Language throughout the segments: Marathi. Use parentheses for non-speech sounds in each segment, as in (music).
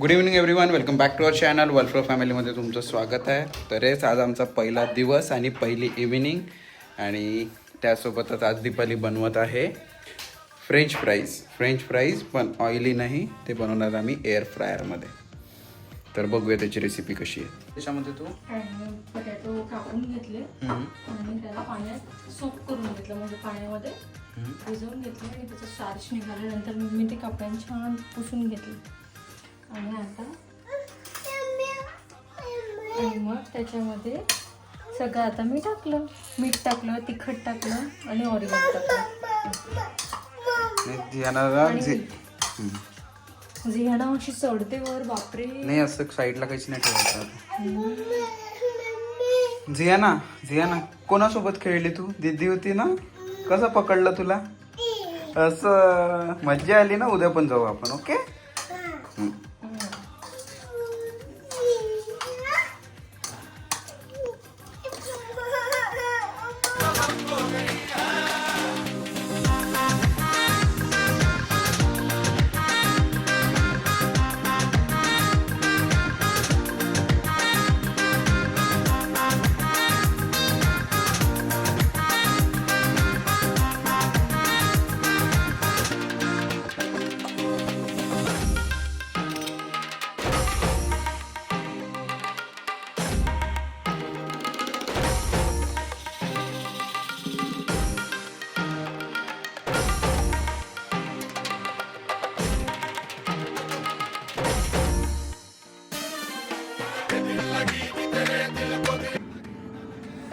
Good evening everyone welcome back to our channel वल्फ्रो फॅमिलीमध्ये तुमचं स्वागत आहे. तरेच आज आमचा पहिला दिवस आणि पहिली इव्हिनिंग आणि त्यासोबतच आज दीपाली बनवत आहे. फ्रेंच फ्राईज फ्रेंच फ्राईज पण ऑइली नाही. ते बनवणार आम्ही एअर फ्रायरमध्ये तर बघूया त्याची रेसिपी कशी आहे. त्याच्यामध्ये तू? बटाटो कापून घेतले. हम्म, आणि त्याला पाण्यात सोप करून घेतलं. म्हणजे पाण्यामध्ये हम्म. भिजवून घेतले आणि त्याचं स्टार्च निघाल्यानंतर मग मी ते कपड्याने छान पुसून घेतले. आणि आता आणि मग त्याच्यामध्ये सगळं आता मी टाकलं. मीठ टाकलं तिखट टाकलं आणि ऑरिगन टाकलं. झियाना अशी चढते वर बापरे. नाही असं साईडला काहीच नाही ठेवायचं. झियाना झियाना कोणासोबत खेळली तू? दीदी होती ना? कसं पकडलं तुला? असं मज्जा आली ना उद्या पण जाऊ आपण ओके?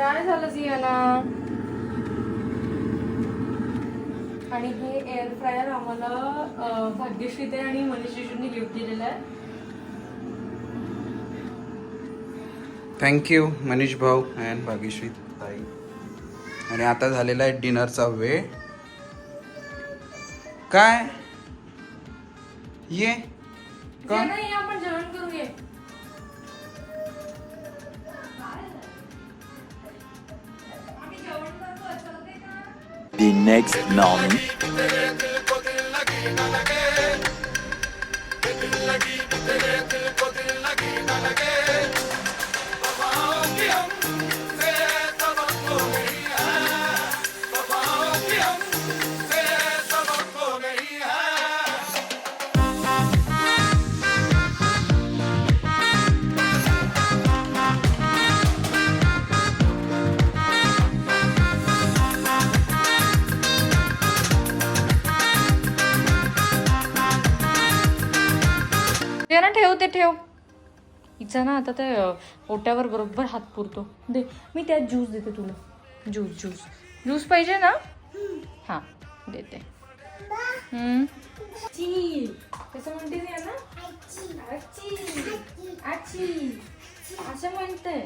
काय झालं झियाना आणि हे एअर फ्रायर आम्हाला भाग्यश्री ते आणि मनीष जिजूंनी गिफ्ट दिलेलं आहे. थँक्यू मनीष भाऊ अँड भाग्यश्री ताई. आणि आता झालेला आहे डिनरचा वेळ. काय? ये. आपण जेवण करू next morning. झियाना ठेव ते ठेव. हिचा ना आता ते ओट्यावर बरोबर हात पुरतो. दे मी त्यात ज्यूस देते तुला. Juice juice. ज्यूस पाहिजे ना? हा देते. कसं म्हणते ना आची आची असं म्हणते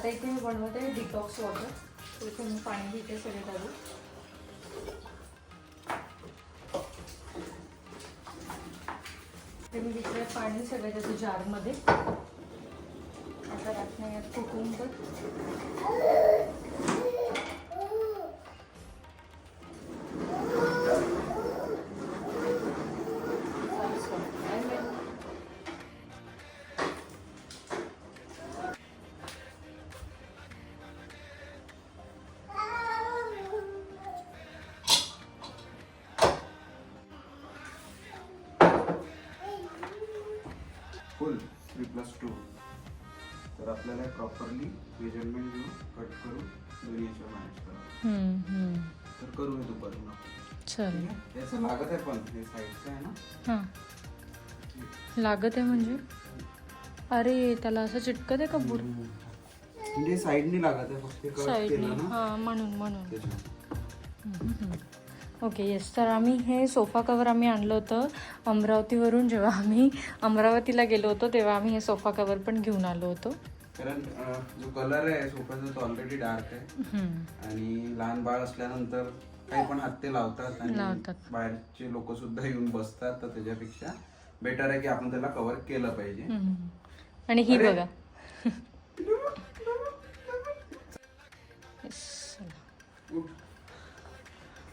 आता इथे मी बनवते डिटॉक्स वॉटर इथे मी पाणी घेते सगळे टाकू ते मी घेतलं पाणी सगळं त्याचं जारमध्ये प्लस टू. तर आपल्याला प्रॉपरली मेजरमेंट घेऊन कट करून दोन्ही याच्यावर मॅनेज करा तर करू हे दुपारून आपण. याचं लागत आहे पण हे साईडचं आहे ना? हां. लागत आहे म्हणजे? अरे त्याला असं चिटकत आहे का बुड म्हणजे साईडनी लागत आहे फक्त हां म्हणून म्हणून. ओके येस तर आम्ही हे सोफा कवर आम्ही आणलं होतं अमरावतीवरून जेव्हा आम्ही अमरावतीला गेलो होतो तेव्हा आम्ही हे सोफा कवर पण घेऊन आलो होतो कारण जो कलर आहे सोफ्याचा तो ऑलरेडी डार्क आहे. आणि लहान बाळ असल्यानंतर काही पण हात ते लावतात आणि. बाहेरचे लोक सुद्धा येऊन बसतात तर त्याच्यापेक्षा बेटर आहे की आपण त्याला कव्हर केलं पाहिजे. आणि ही. बघा. (laughs)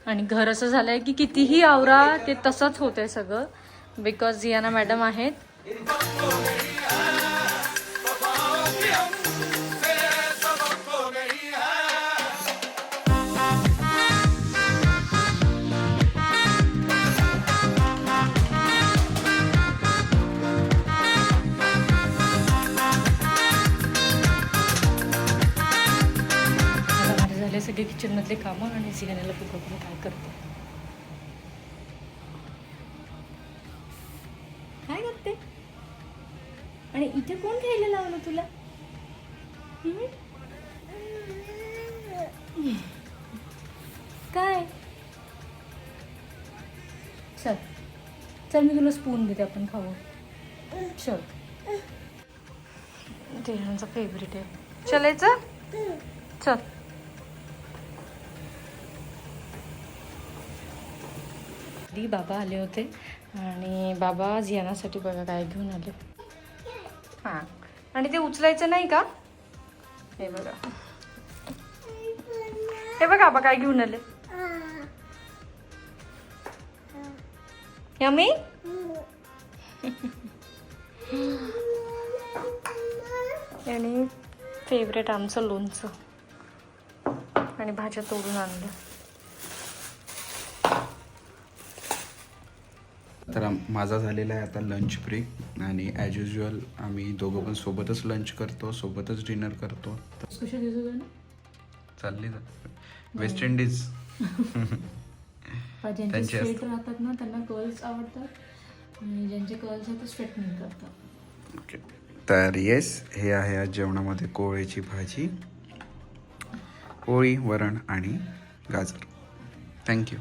आणि घर असं झालंय की कितीही आवरा ते तसंच होतंय सगळं. बिकॉज जियाना मॅडम आहेत. सगळे किचन मधले कामं आणि बघू आपण काय करतो? काय करते? आणि इथे कोण घ्यायला लावलं तुला? काय? चल. चल मी तुला स्पून देते आपण खाऊ. चल. ते फेवरेट आहे. चलायचं? चल. दी बाबा आले होते. आणि बाबा आज येण्यासाठी बघा काय घेऊन आले. हां. आणि ते उचलायचं नाही का? हे बघा. हे बघा बाबा काय घेऊन आले. यमी? आणि फेवरेट आमचं लोणचं. आणि भाज्या तोडून आणलं तर माझा झालेला आहे आता लंच ब्रेक आणि ॲज युजल आम्ही दोघं पण सोबतच लंच करतो सोबतच डिनर करतो. चालली वेस्ट इंडिज ज्यांचे स्ट्रेट राहतात ना त्यांना कर्ल्स आवडतात. आणि ज्यांचे कर्ल्स आहेत ते स्ट्रेटनिंग करतात. ओके तर येस हे आहे आज जेवणामध्ये कोळीची भाजी पोळी वरण आणि गाजर. थँक्यू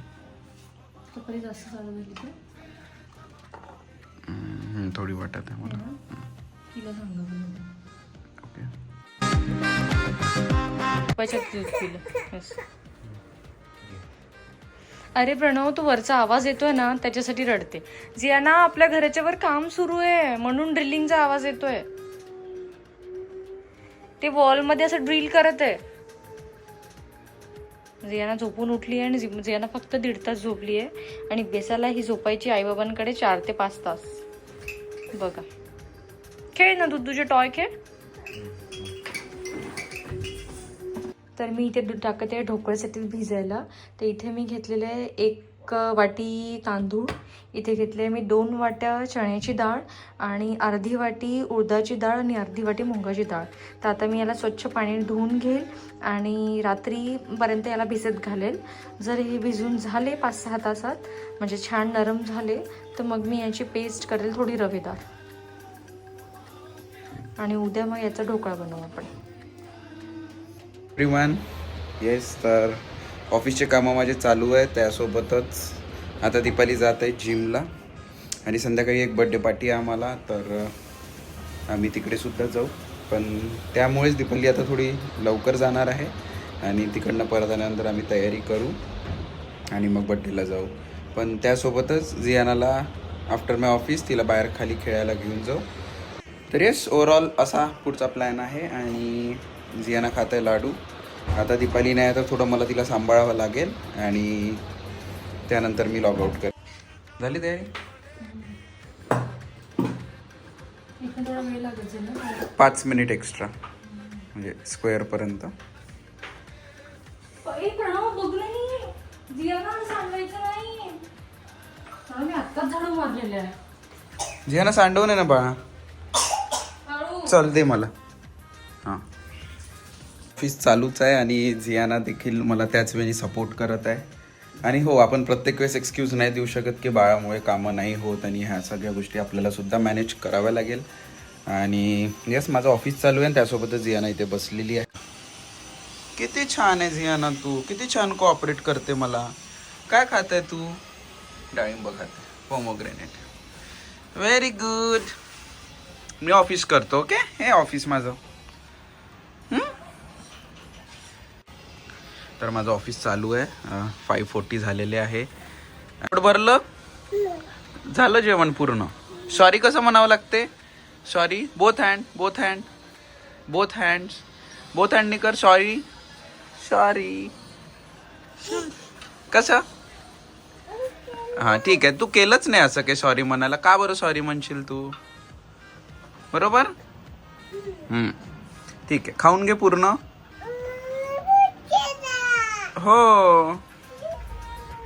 तर थोडी वाटत आहे मला. तिला सांगा बरं. ओके. पप्पाच्यात दूध पिलं. Yes. अरे प्रणव तो वरचा आवाज येतोय ना त्याच्यासाठी रडते. जियाना आपल्या घराच्या वर काम सुरू आहे म्हणून ड्रिलिंगचा आवाज येतोय. ते वॉलमध्ये असं ड्रिल करत आहे. जियाना झोपून उठली आहे आणि जियाना फक्त दीड तास झोपली आहे आणि बेसाला ही झोपायची आईबाबांकडे चार ते पाच तास. बघा. खेळ ना तू तुझे टॉय खेळ. तर मी इथे दूध टाकते ढोकळ्यासाठी भिजायला. तर इथे मी घेतलेलं आहे एक वाटी तांदूळ. इथे घेतले. मी दोन वाट्या चण्याची डाळ आणि अर्धी वाटी उडदाची डाळ आणि अर्धी वाटी मुगाची डाळ. तर आता मी याला स्वच्छ पाणी धुवून घेईल आणि रात्रीपर्यंत याला भिजत घालेल. जर हे भिजून झाले पाच सहा तासात म्हणजे छान नरम झाले तर मग मी याची पेस्ट करेल थोडी रवेदार. आणि उद्या मग याचा ढोकळा बनवू आपण. एव्हरीवन येस तर ऑफिसचे कामं माझे चालू आहे त्यासोबतच आता दीपाली जात आहे जिमला आणि संध्याकाळी एक बड्डे पार्टी आहे आम्हाला तर आम्ही तिकडे सुद्धा जाऊ. पण त्यामुळेच दीपाली आता थोडी लवकर जाणार आहे. आणि तिकडनं परत आल्यानंतर आम्ही तयारी करू. आणि मग बड्डेला जाऊ. पण त्यासोबतच जियानाला आफ्टर माय ऑफिस तिला बाहेर खाली खेळायला घेऊन जाऊ. तर येस ओवरऑल असा पुढचा प्लॅन आहे. आणि जियाना खात आहे लाडू. आता दीपाली नाही तर थोडं मला तिला सांभाळावं लागेल. आणि त्यानंतर मी लॉग आउट कर झाली तयारी? पाच मिनिट एक्स्ट्रा म्हणजे स्क्वेअरपर्यंत जियाना सांडवून आहे ना बाळा. चल दे मला. हां. ऑफिस चालूच आहे आणि जियाना देखील मला त्याच वेळी सपोर्ट करत आहे. आणि हो आपण प्रत्येक वेळेस एक्सक्यूज नाही देऊ शकत की बाळामुळे कामं नाही होत आणि ह्या सगळ्या गोष्टी आपल्याला सुद्धा मॅनेज कराव्या लागेल. आणि येस माझं ऑफिस चालू आहे त्यासोबतच जियाना इथे बसलेली आहे. किती छान आहे जियाना तू. किती छान कोऑपरेट करते मला. काय खात आहे तू? डाळिंब खाते पोमोग्रेनेट व्हेरी गुड मी ऑफिस करतो ओके हे ऑफिस माझं. तर माझं ऑफिस चालू आहे. फाईव्ह फोर्टी झालेले आहे. पोट भरलं? झालं जेवण पूर्ण. सॉरी कसं म्हणावं लागते? Sorry both hand both hand both hands both हँडनी कर सॉरी सॉरी कसं? हां ठीक आहे. तू केलंच नाही असं काही सॉरी म्हणायला. का बरं सॉरी म्हणशील तू? बरोबर? ठीक आहे. खाऊन घे पूर्ण. हो.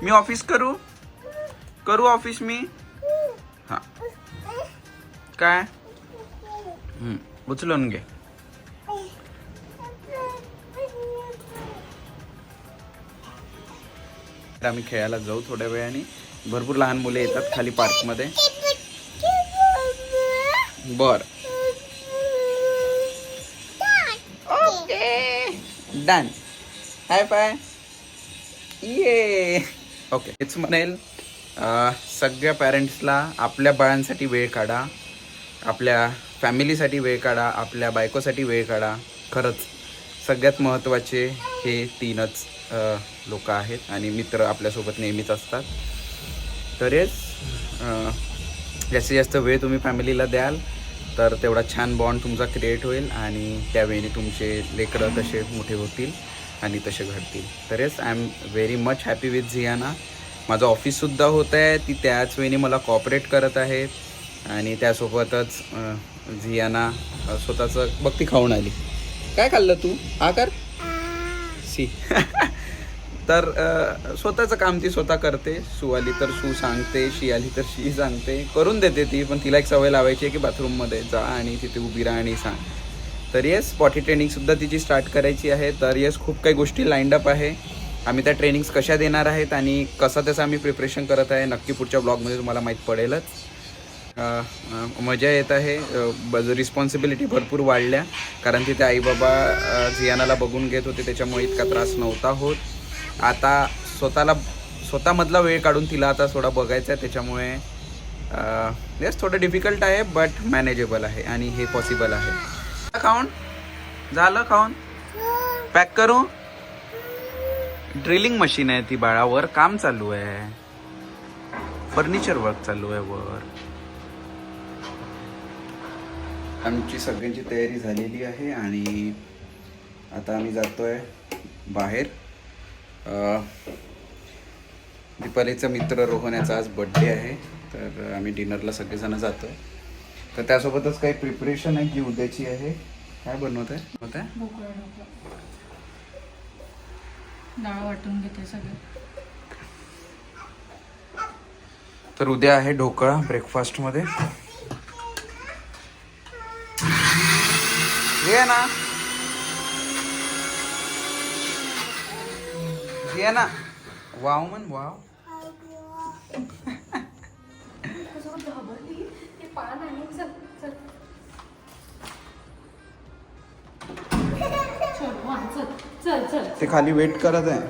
मी ऑफिस करू? करू ऑफिस मी? हां. काय? उचलून घे. आम्ही खेळायला जाऊ थोड्या वेळाने. भरपूर लहान मुले येतात खाली पार्कमध्ये. बर. ओके डन हाय पाय ये. ओके. हेच म्हणेल सगळ्या पॅरेंट्सला आपल्या बाळांसाठी वेळ काढा आपल्या फॅमिलीसाठी वेळ काढा आपल्या बायकोसाठी वेळ काढा. खरंच सगळ्यात महत्त्वाचे हे तीनच लोक आहेत आणि मित्र आपल्यासोबत नेहमीच असतात. तरीच जास्तीत जास्त वेळ तुम्ही फॅमिलीला द्याल तर तेवढा छान बॉन्ड तुमचा क्रिएट होईल आणि त्यावेळी तुमचे लेकरं तसे मोठे होतील. आणि तसे घडतील. तर yes I am very much happy with Ziana माझं ऑफिससुद्धा होत आहे ती त्याच वेळी मला कॉपरेट करत आहे. आणि त्यासोबतच झियाना स्वतःचं बघती खाऊन आली. काय खाल्लं तू? हा कर. सी. (laughs) तर स्वतःचं काम ती स्वतः करते. सू आली तर सू सांगते शी आली तर शी सांगते. करून देते ती पण तिला एक सवय लावायची आहे की बाथरूममध्ये जा आणि तिथे उभी राहा आणि सांग. तर येस पॉटी ट्रेनिंगसुद्धा तिची स्टार्ट करायची आहे. तर येस खूप काही गोष्टी लाईंड अप आहे. आम्ही त्या ट्रेनिंग्स कशा देणार आहेत आणि कसं त्याचं आम्ही प्रिपरेशन करत आहे नक्की पुढच्या ब्लॉगमध्ये तुम्हाला माहीत पडेलच. मजा येत आहे. रिस्पॉन्सिबिलिटी भरपूर वाढल्या. कारण तिथे आईबाबा झियानाला बघून घेत होते त्याच्यामुळे इतका त्रास नव्हता होत. आता स्वतःला स्वतःमधला वेळ काढून तिला आता थोडा बघायचा आहे. त्याच्यामुळे येस थोडं डिफिकल्ट आहे बट मॅनेजेबल आहे आणि हे पॉसिबल आहे. खाऊन? झालं खाऊन? पॅक करू? ड्रिलिंग मशीन आहे ती बाळावर काम चालू आहे. फर्निचर वर्क चालू आहे वर. आमची सगळ्यांची तयारी झालेली आहे आणि आता आम्ही जातोय बाहेर. दीपालीचा मित्र रोहन याचा आज बड्डे आहे तर आम्ही डिनरला सगळेजण जातोय. तर त्यासोबतच काही प्रिपरेशन आहे जी उद्याची आहे. काय बनवत आहे बनवत आहे ढोकळा डाळ वाटून घेते सगळं. तर उद्या आहे ढोकळा ब्रेकफास्टमध्ये ये ना ये ना वाव. मन वाव (laughs) चल चल. ते खाली वेट करत आहे.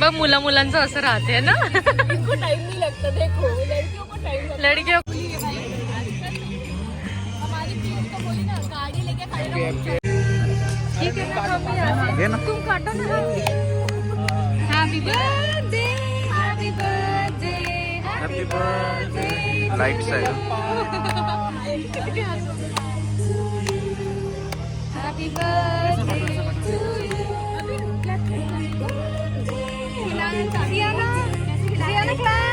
बघ मुला मुलांचं असं राहते ना? लडक्या ठीक है हम भी आ घे ना तुम काटो ना happy birthday happy birthday happy birthday lights आहे happy birthday to you Siyana Siyana class